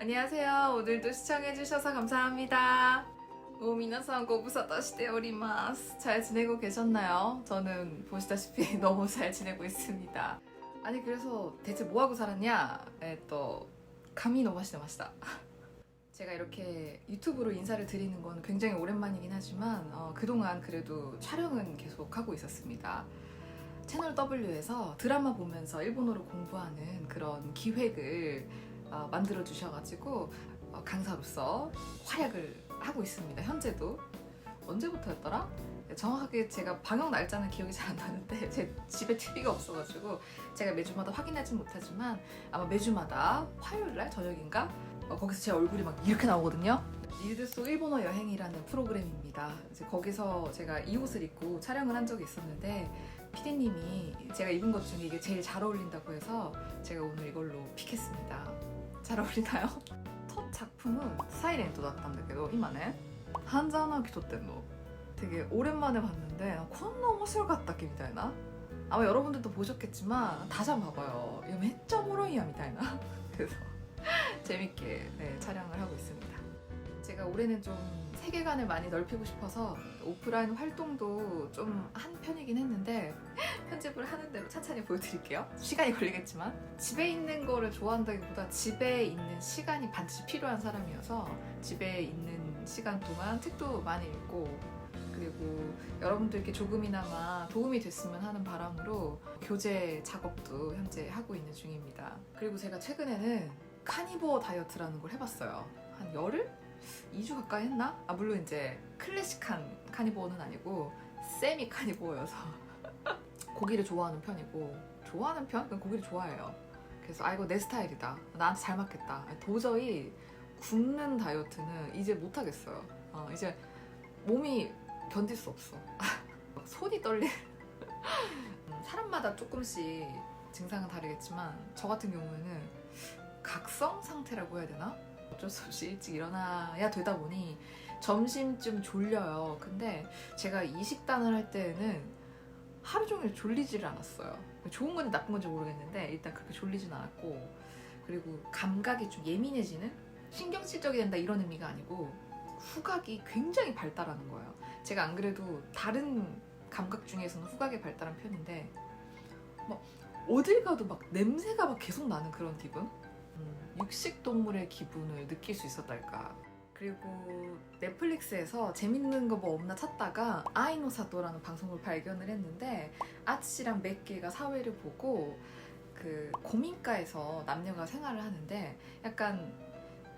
안녕하세요. 오늘도 시청해주셔서 감사합니다. 오, 미나상 고부사다 시대 오리마스. 잘 지내고 계셨나요? 저는 보시다시피 너무 잘 지내고 있습니다. 아니, 그래서 대체 뭐 하고 살았냐? 에, 또, 감이 너무 하시다마시다. 제가 이렇게 유튜브로 인사를 드리는 건 굉장히 오랜만이긴 하지만 어, 그동안 그래도 촬영은 계속 하고 있었습니다. 채널 W에서 드라마 보면서 일본어를 공부하는 그런 기획을 어, 만들어 주셔가지고 어, 강사로서 활약을 하고 있습니다. 현재도 언제부터였더라? 정확하게 제가 방영 날짜는 기억이 잘 안 나는데 제 집에 TV가 없어가지고 제가 매주마다 확인하진 못하지만 아마 매주마다 화요일 날 저녁인가 어, 거기서 제 얼굴이 막 이렇게 나오거든요. 리드 속 일본어 여행이라는 프로그램입니다. 이제 거기서 제가 이 옷을 입고 촬영을 한 적이 있었는데 피디님이 제가 입은 것 중에 이게 제일 잘 어울린다고 해서 제가 오늘 이걸로 픽했습니다. 잘 어울리나요? 첫 작품은 사이렌토だったんだけど今ね半沢直樹撮ってんの 되게 오랜만에 봤는데 こんな面白かったっけみたいな 아마 여러분들도 보셨겠지만 다시 한번 봐봐요 이거 めっちゃおもろいやみたいな 그래서 재밌게 네, 촬영을 하고 있습니다 제가 올해는 좀 세계관을 많이 넓히고 싶어서 오프라인 활동도 좀 한 편이긴 했는데 편집을 하는 대로 차차히 보여드릴게요. 시간이 걸리겠지만 집에 있는 거를 좋아한다기보다 집에 있는 시간이 반드시 필요한 사람이어서 집에 있는 시간 동안 책도 많이 읽고 그리고 여러분들께 조금이나마 도움이 됐으면 하는 바람으로 교재 작업도 현재 하고 있는 중입니다. 그리고 제가 최근에는 카니버 다이어트라는 걸 해봤어요. 한 열흘? 2주 가까이 했나? 아 물론 이제 클래식한 카니버는 아니고 세미 카니버여서 고기를 좋아하는 편이고 좋아하는 편? 그냥 고기를 좋아해요. 그래서 아 이거 내 스타일이다. 나한테 잘 맞겠다. 도저히 굶는 다이어트는 이제 못하겠어요. 어, 이제 몸이 견딜 수 없어. 막 손이 떨리. 음, 사람마다 조금씩 증상은 다르겠지만 저 같은 경우에는 각성 상태라고 해야 되나? 어쩔 수 없이 일찍 일어나야 되다 보니 점심쯤 졸려요. 근데 제가 이 식단을 할 때는 하루 종일 졸리지를 않았어요. 좋은 건지 나쁜 건지 모르겠는데 일단 그렇게 졸리진 않았고 그리고 감각이 좀 예민해지는 신경질적이 된다 이런 의미가 아니고 후각이 굉장히 발달하는 거예요. 제가 안 그래도 다른 감각 중에서는 후각이 발달한 편인데 막 어딜 가도 막 냄새가 막 계속 나는 그런 기분? 음. 육식 동물의 기분을 느낄 수 있었달까. 그리고 넷플릭스에서 재밌는 거 뭐 없나 찾다가 아이노사도라는 방송을 발견을 했는데 아치랑 맥기가 사회를 보고 그 고민가에서 남녀가 생활을 하는데 약간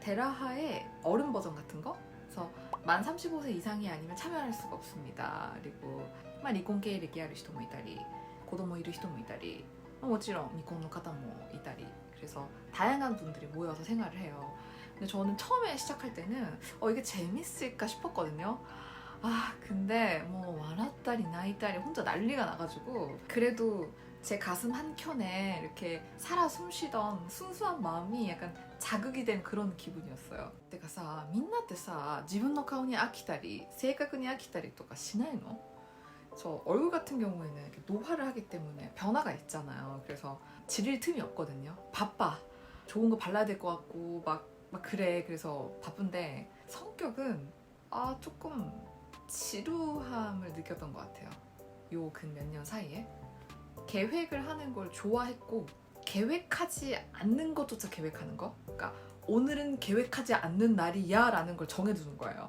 데라하의 어른 버전 같은 거? 그래서 만 35세 이상이 아니면 참여할 수가 없습니다. 그리고 만 리콘케 리기아르 시도모 이다리 고도모 이르 시도모 이다리 もちろん未婚の方もいたり 그래서 다양한 분들이 모여서 생활을 해요. 근데 저는 처음에 시작할 때는 어 이게 재밌을까 싶었거든요. 아 근데 뭐 말았다리 나이따리 혼자 난리가 나가지고 그래도 제 가슴 한 켠에 이렇게 살아 숨쉬던 순수한 마음이 약간 자극이 된 그런 기분이었어요. 내가 さみんなってさ自分の顔に飽きたり性格に飽きたりとかしないの? 저 얼굴 같은 경우에는 노화를 하기 때문에 변화가 있잖아요. 그래서 지릴 틈이 없거든요. 바빠. 좋은 거 발라야 될 것 같고 막, 막 그래. 그래서 바쁜데 성격은 아 조금 지루함을 느꼈던 것 같아요. 요 근 몇 년 사이에 계획을 하는 걸 좋아했고 계획하지 않는 것조차 계획하는 거. 그러니까 오늘은 계획하지 않는 날이야라는 걸 정해두는 거예요.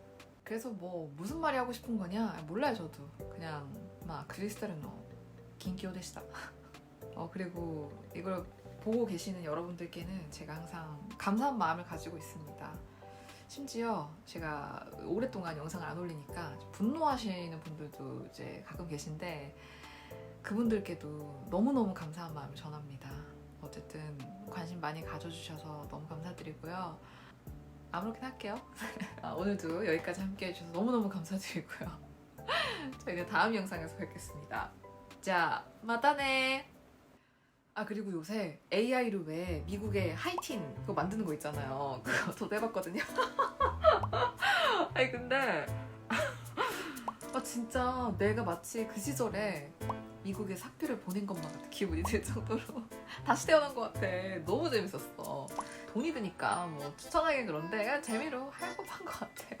그래서 뭐 무슨 말이 하고 싶은 거냐? 몰라요 저도. 그냥 막 크리스탈은 긴기호되시다. 어 그리고 이걸 보고 계시는 여러분들께는 제가 항상 감사한 마음을 가지고 있습니다. 심지어 제가 오랫동안 영상을 안 올리니까 분노하시는 분들도 이제 가끔 계신데 그분들께도 너무너무 감사한 마음을 전합니다. 어쨌든 관심 많이 가져주셔서 너무 감사드리고요 아무렇게나 할게요. 아, 오늘도 여기까지 함께 해주셔서 너무너무 감사드리고요. 저희는 다음 영상에서 뵙겠습니다. 자, 마다네. 아 그리고 요새 AI로 왜 미국의 하이틴 그거 만드는 거 있잖아요. 그거 저도 해봤거든요. 아니 근데 아 진짜 내가 마치 그 시절에 미국에 사표를 보낸 것만 같은 기분이 들 정도로 다시 태어난 것 같아. 너무 재밌었어. 돈이 드니까 뭐 추천하긴 그런데 그냥 재미로 할 법한 것 같아요.